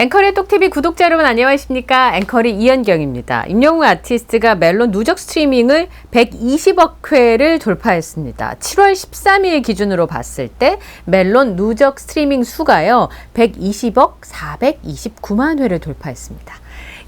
앵커의 똑TV 구독자 여러분 안녕하십니까? 앵커의 이현경입니다. 임영웅 아티스트가 멜론 누적 스트리밍을 120억 회를 돌파했습니다. 7월 13일 기준으로 봤을 때 멜론 누적 스트리밍 수가요. 120억 429만 회를 돌파했습니다.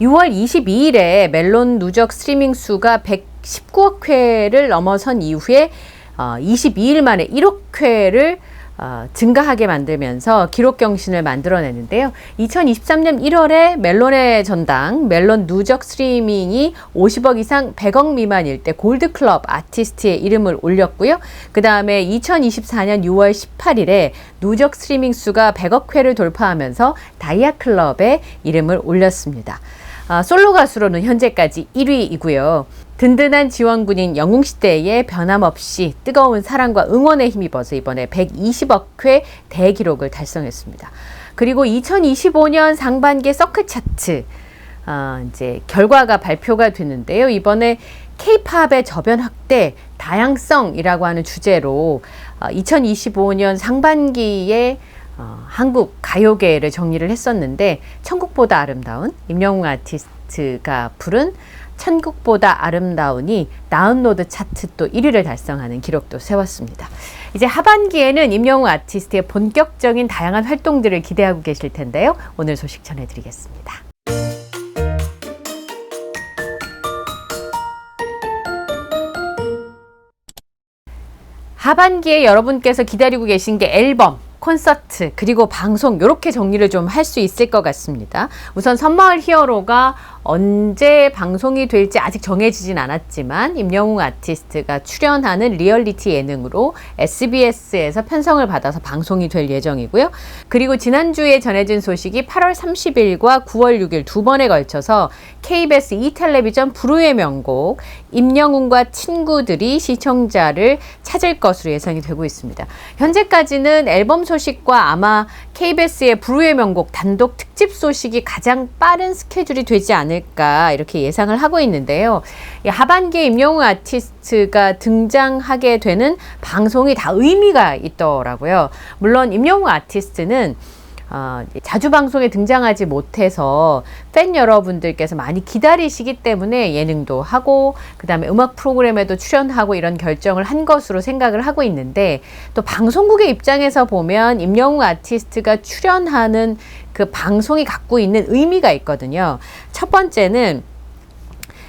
6월 22일에 멜론 누적 스트리밍 수가 119억 회를 넘어선 이후에 어, 22일 만에 1억 회를 어, 증가하게 만들면서 기록 경신을 만들어내는데요. 2023년 1월에 멜론의 전당, 멜론 누적 스트리밍이 50억 이상 100억 미만일 때 골드클럽 아티스트의 이름을 올렸고요. 그 다음에 2024년 6월 18일에 누적 스트리밍 수가 100억 회를 돌파하면서 다이아클럽의 이름을 올렸습니다. 아, 솔로 가수로는 현재까지 1위이고요. 든든한 지원군인 영웅시대에 변함없이 뜨거운 사랑과 응원에 힘입어서 이번에 120억 회 대기록을 달성했습니다. 그리고 2025년 상반기 서클 차트 아, 이제 결과가 발표가 됐는데요. 이번에 K-팝의 저변 확대, 다양성이라고 하는 주제로 어, 2025년 상반기에 어, 한국 가요계를 정리를 했었는데 천국보다 아름다운 임영웅 아티스트가 부른 천국보다 아름다운이 다운로드 차트 또 1위를 달성하는 기록도 세웠습니다. 이제 하반기에는 임영웅 아티스트의 본격적인 다양한 활동들을 기대하고 계실 텐데요. 오늘 소식 전해드리겠습니다. 하반기에 여러분께서 기다리고 계신 게 앨범, 콘서트, 그리고 방송, 이렇게 정리를 좀 할 수 있을 것 같습니다. 우선 선마을 히어로가 언제 방송이 될지 아직 정해지진 않았지만 임영웅 아티스트가 출연하는 리얼리티 예능으로 SBS에서 편성을 받아서 방송이 될 예정이고요. 그리고 지난주에 전해진 소식이 8월 30일과 9월 6일 두 번에 걸쳐서 KBS 이텔레비전 불후의 명곡 임영웅과 친구들이 시청자를 찾을 것으로 예상이 되고 있습니다. 현재까지는 앨범 소식과 아마 KBS의 불후의 명곡 단독 특집 소식이 가장 빠른 스케줄이 되지 않 을까 이렇게 예상을 하고 있는데요. 하반기에 임영웅 아티스트가 등장하게 되는 방송이 다 의미가 있더라고요. 물론 임영웅 아티스트는 어, 자주 방송에 등장하지 못해서 팬 여러분들께서 많이 기다리시기 때문에 예능도 하고 그 다음에 음악 프로그램에도 출연하고 이런 결정을 한 것으로 생각을 하고 있는데 또 방송국의 입장에서 보면 임영웅 아티스트가 출연하는 그 방송이 갖고 있는 의미가 있거든요. 첫 번째는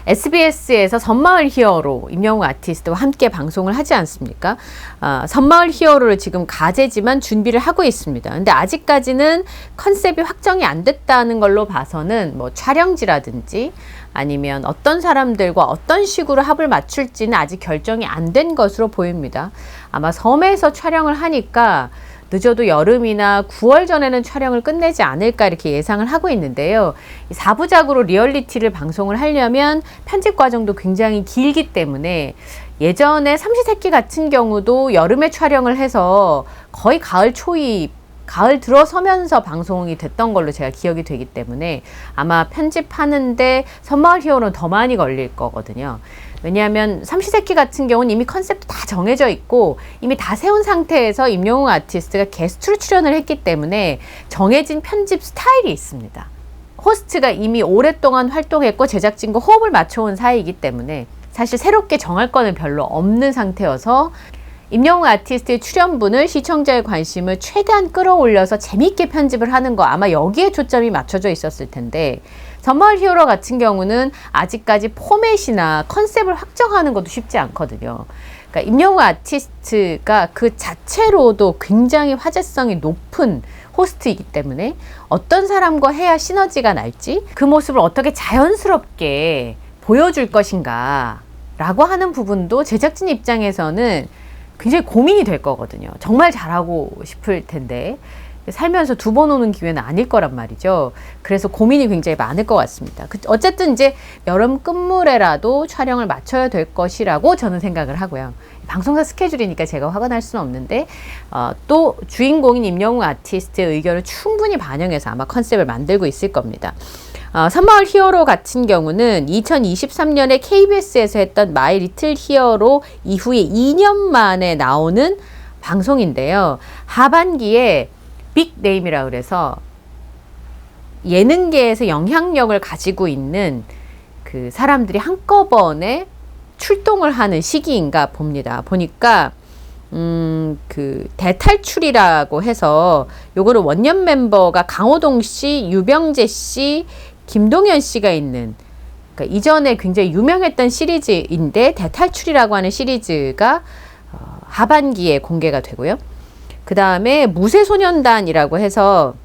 SBS에서 선마을 히어로 임영웅 아티스트와 함께 방송을 하지 않습니까? 아, 선마을 히어로를 지금 가제지만 준비를 하고 있습니다. 근데 아직까지는 컨셉이 확정이 안 됐다는 걸로 봐서는 뭐 촬영지라든지 아니면 어떤 사람들과 어떤 식으로 합을 맞출지는 아직 결정이 안 된 것으로 보입니다. 아마 섬에서 촬영을 하니까 늦어도 여름이나 9월 전에는 촬영을 끝내지 않을까 이렇게 예상을 하고 있는데요. 4부작으로 리얼리티를 방송을 하려면 편집 과정도 굉장히 길기 때문에 예전에 삼시세끼 같은 경우도 여름에 촬영을 해서 거의 가을 초입 가을 들어서면서 방송이 됐던 걸로 제가 기억이 되기 때문에 아마 편집하는데 선마을 히어로는 더 많이 걸릴 거거든요. 왜냐하면 삼시세끼 같은 경우는 이미 컨셉도 다 정해져 있고 이미 다 세운 상태에서 임영웅 아티스트가 게스트로 출연을 했기 때문에 정해진 편집 스타일이 있습니다. 호스트가 이미 오랫동안 활동했고 제작진과 호흡을 맞춰온 사이이기 때문에 사실 새롭게 정할 거는 별로 없는 상태여서 임영웅 아티스트의 출연분을 시청자의 관심을 최대한 끌어올려서 재미있게 편집을 하는 거 아마 여기에 초점이 맞춰져 있었을 텐데 선마을 히어로 같은 경우는 아직까지 포맷이나 컨셉을 확정하는 것도 쉽지 않거든요. 그러니까 임영웅 아티스트가 그 자체로도 굉장히 화제성이 높은 호스트이기 때문에 어떤 사람과 해야 시너지가 날지 그 모습을 어떻게 자연스럽게 보여줄 것인가 라고 하는 부분도 제작진 입장에서는 굉장히 고민이 될 거거든요. 정말 잘하고 싶을 텐데. 살면서 두 번 오는 기회는 아닐 거란 말이죠. 그래서 고민이 굉장히 많을 것 같습니다. 그, 어쨌든 이제 여름 끝물에라도 촬영을 마쳐야 될 것이라고 저는 생각을 하고요. 방송사 스케줄이니까 제가 확언할 수는 없는데 어, 또 주인공인 임영웅 아티스트의 의견을 충분히 반영해서 아마 컨셉을 만들고 있을 겁니다. 어, 산마을 히어로 같은 경우는 2023년에 KBS에서 했던 마이 리틀 히어로 이후에 2년 만에 나오는 방송인데요. 하반기에 빅네임이라 그래서 예능계에서 영향력을 가지고 있는 그 사람들이 한꺼번에 출동을 하는 시기인가 봅니다. 보니까 음, 그 대탈출이라고 해서 요거를 원년 멤버가 강호동 씨, 유병재 씨, 김동현 씨가 있는 그러니까 이전에 굉장히 유명했던 시리즈인데 대탈출이라고 하는 시리즈가 어, 하반기에 공개가 되고요. 그 다음에 무쇠소년단이라고 해서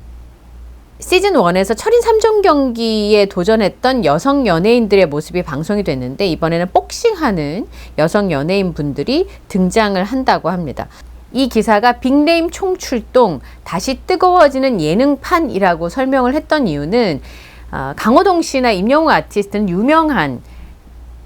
시즌 1에서 철인 3종 경기에 도전했던 여성 연예인들의 모습이 방송이 됐는데 이번에는 복싱하는 여성 연예인 분들이 등장을 한다고 합니다. 이 기사가 빅네임 총출동 다시 뜨거워지는 예능판이라고 설명을 했던 이유는 어, 강호동 씨나 임영웅 아티스트는 유명한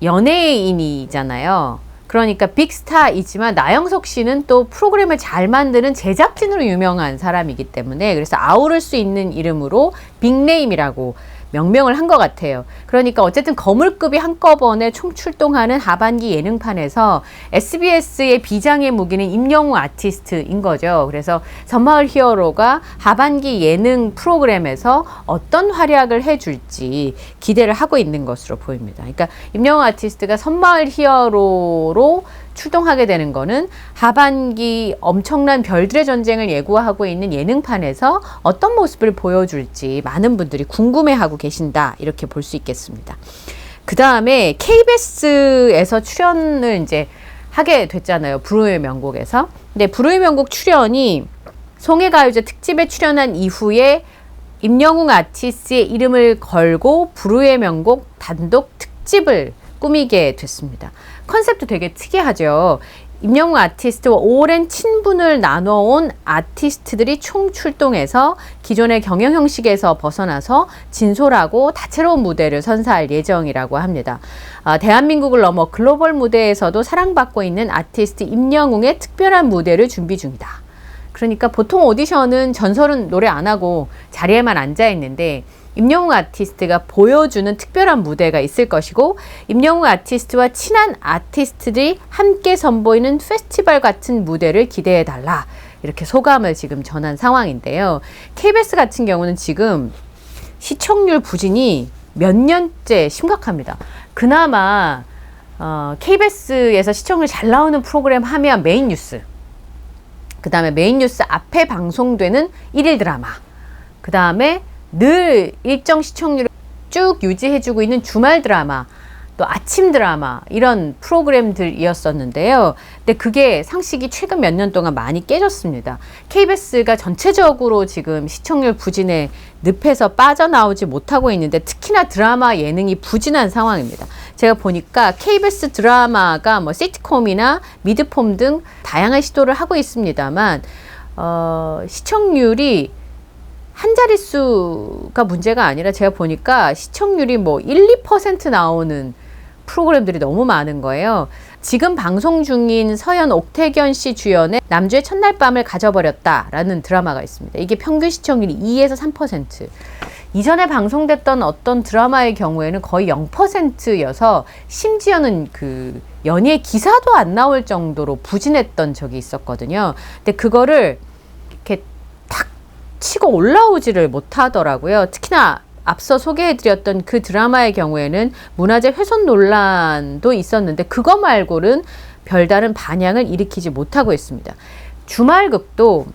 연예인이잖아요. 그러니까 빅스타이지만 나영석 씨는 또 프로그램을 잘 만드는 제작진으로 유명한 사람이기 때문에 그래서 아우를 수 있는 이름으로 빅네임이라고 명명을 한 것 같아요. 그러니까 어쨌든 거물급이 한꺼번에 총출동하는 하반기 예능판에서 SBS의 비장의 무기는 임영웅 아티스트인 거죠. 그래서 섬마을 히어로가 하반기 예능 프로그램에서 어떤 활약을 해줄지 기대를 하고 있는 것으로 보입니다. 그러니까 임영웅 아티스트가 섬마을 히어로로 출동하게 되는 거는 하반기 엄청난 별들의 전쟁을 예고하고 있는 예능판에서 어떤 모습을 보여줄지 많은 분들이 궁금해하고 계신다 이렇게 볼 수 있겠습니다. 그 다음에 KBS에서 출연을 이제 하게 됐잖아요. 불후의 명곡에서. 근데 불후의 명곡 출연이 송해가요제 특집에 출연한 이후에 임영웅 아티스트의 이름을 걸고 불후의 명곡 단독 특집을 꾸미게 됐습니다. 컨셉도 되게 특이하죠. 임영웅 아티스트와 오랜 친분을 나눠온 아티스트들이 총 출동해서 기존의 경영 형식에서 벗어나서 진솔하고 다채로운 무대를 선사할 예정이라고 합니다. 아, 대한민국을 넘어 글로벌 무대에서도 사랑받고 있는 아티스트 임영웅의 특별한 무대를 준비 중이다. 그러니까 보통 오디션은 전설은 노래 안 하고 자리에만 앉아 있는데 임영웅 아티스트가 보여주는 특별한 무대가 있을 것이고 임영웅 아티스트와 친한 아티스트들이 함께 선보이는 페스티벌 같은 무대를 기대해 달라. 이렇게 소감을 지금 전한 상황인데요. KBS 같은 경우는 지금 시청률 부진이 몇 년째 심각합니다. 그나마 어, KBS에서 시청률 잘 나오는 프로그램 하면 메인 뉴스. 그 다음에 메인 뉴스 앞에 방송되는 일일 드라마. 그 다음에 늘 일정 시청률을 쭉 유지해주고 있는 주말 드라마, 또 아침 드라마 이런 프로그램들이었었는데요. 근데 그게 상식이 최근 몇 년 동안 많이 깨졌습니다. KBS가 전체적으로 지금 시청률 부진에 늪에서 빠져나오지 못하고 있는데 특히나 드라마 예능이 부진한 상황입니다. 제가 보니까 KBS 드라마가 뭐 시트콤이나 미드폼 등 다양한 시도를 하고 있습니다만 어, 시청률이 한 자릿수가 문제가 아니라 제가 보니까 시청률이 뭐 1, 2% 나오는 프로그램들이 너무 많은 거예요. 지금 방송 중인 서현 옥태견 씨 주연의 남주의 첫날 밤을 가져버렸다라는 드라마가 있습니다. 이게 평균 시청률이 2에서 3%. 이전에 방송됐던 어떤 드라마의 경우에는 거의 0%여서 심지어는 그 연예 기사도 안 나올 정도로 부진했던 적이 있었거든요. 근데 그거를 이렇게 탁 치고 올라오지를 못하더라고요. 특히나 앞서 소개해드렸던 그 드라마의 경우에는 문화재 훼손 논란도 있었는데 그거 말고는 별다른 반향을 일으키지 못하고 있습니다. 주말극도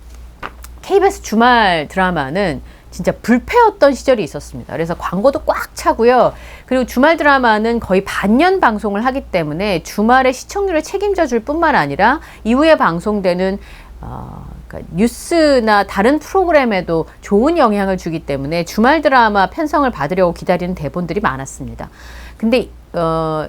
KBS 주말 드라마는 진짜 불패였던 시절이 있었습니다. 그래서 광고도 꽉 차고요. 그리고 주말 드라마는 거의 반년 방송을 하기 때문에 주말에 시청률을 책임져 줄 뿐만 아니라 이후에 방송되는 어, 그러니까 뉴스나 다른 프로그램에도 좋은 영향을 주기 때문에 주말 드라마 편성을 받으려고 기다리는 대본들이 많았습니다. 근데 어,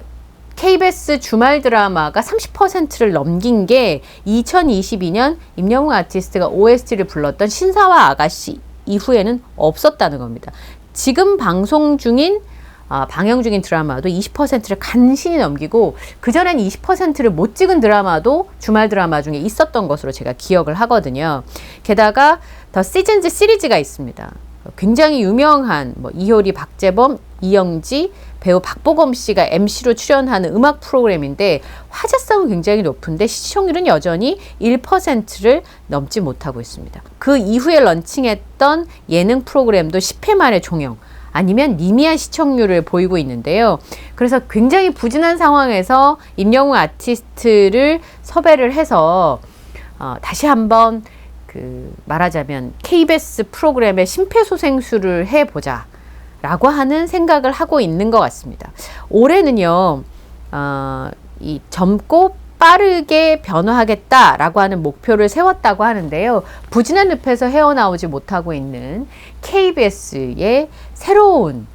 KBS 주말 드라마가 30%를 넘긴 게 2022년 임영웅 아티스트가 OST를 불렀던 신사와 아가씨 이후에는 없었다는 겁니다. 지금 방송 중인 아, 방영 중인 드라마도 20%를 간신히 넘기고 그전엔 20%를 못 찍은 드라마도 주말 드라마 중에 있었던 것으로 제가 기억을 하거든요. 게다가 더 시즌즈 시리즈가 있습니다. 굉장히 유명한 뭐 이효리, 박재범, 이영지, 배우 박보검 씨가 MC로 출연하는 음악 프로그램인데 화제성은 굉장히 높은데 시청률은 여전히 1%를 넘지 못하고 있습니다. 그 이후에 런칭했던 예능 프로그램도 10회 만에 종영. 아니면 미미한 시청률을 보이고 있는데요. 그래서 굉장히 부진한 상황에서 임영웅 아티스트를 섭외를 해서 어, 다시 한번 그 말하자면 KBS 프로그램의 심폐소생술을 해보자. 라고 하는 생각을 하고 있는 것 같습니다. 올해는요, 어, 이 젊고 빠르게 변화하겠다라고 하는 목표를 세웠다고 하는데요. 부진한 늪에서 헤어나오지 못하고 있는 KBS의 새로운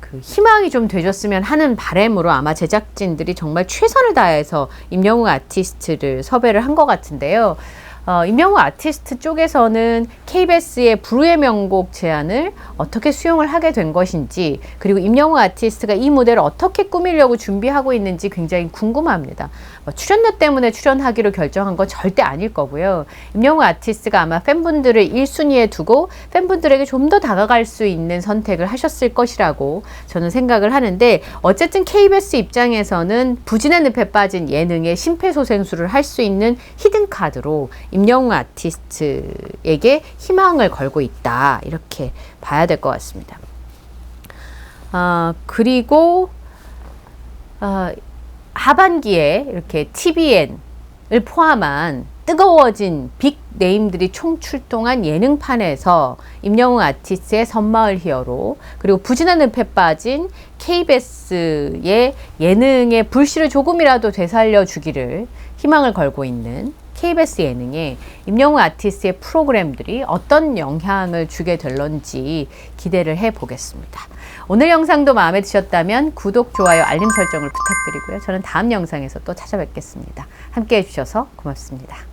그 희망이 좀 되줬으면 하는 바램으로 아마 제작진들이 정말 최선을 다해서 임영웅 아티스트를 섭외를 한 것 같은데요. 어, 임영웅 아티스트 쪽에서는 KBS의 불후의 명곡 제안을 어떻게 수용을 하게 된 것인지 그리고 임영웅 아티스트가 이 무대를 어떻게 꾸미려고 준비하고 있는지 굉장히 궁금합니다. 뭐 출연료 때문에 출연하기로 결정한 건 절대 아닐 거고요. 임영웅 아티스트가 아마 팬분들을 1순위에 두고 팬분들에게 좀 더 다가갈 수 있는 선택을 하셨을 것이라고 저는 생각을 하는데 어쨌든 KBS 입장에서는 부진한 늪에 빠진 예능의 심폐소생술을 할 수 있는 히든 카드로 임영웅 아티스트에게 희망을 걸고 있다. 이렇게 봐야 될 것 같습니다. 아, 그리고, 아, 하반기에 이렇게 TVN을 포함한 뜨거워진 빅 네임들이 총출동한 예능판에서 임영웅 아티스트의 섬마을 히어로 그리고 부진한 늪에 빠진 KBS의 예능의 불씨를 조금이라도 되살려 주기를 희망을 걸고 있는 KBS 예능에 임영웅 아티스트의 프로그램들이 어떤 영향을 주게 될런지 기대를 해 보겠습니다. 오늘 영상도 마음에 드셨다면 구독, 좋아요, 알림 설정을 부탁드리고요. 저는 다음 영상에서 또 찾아뵙겠습니다. 함께 해주셔서 고맙습니다.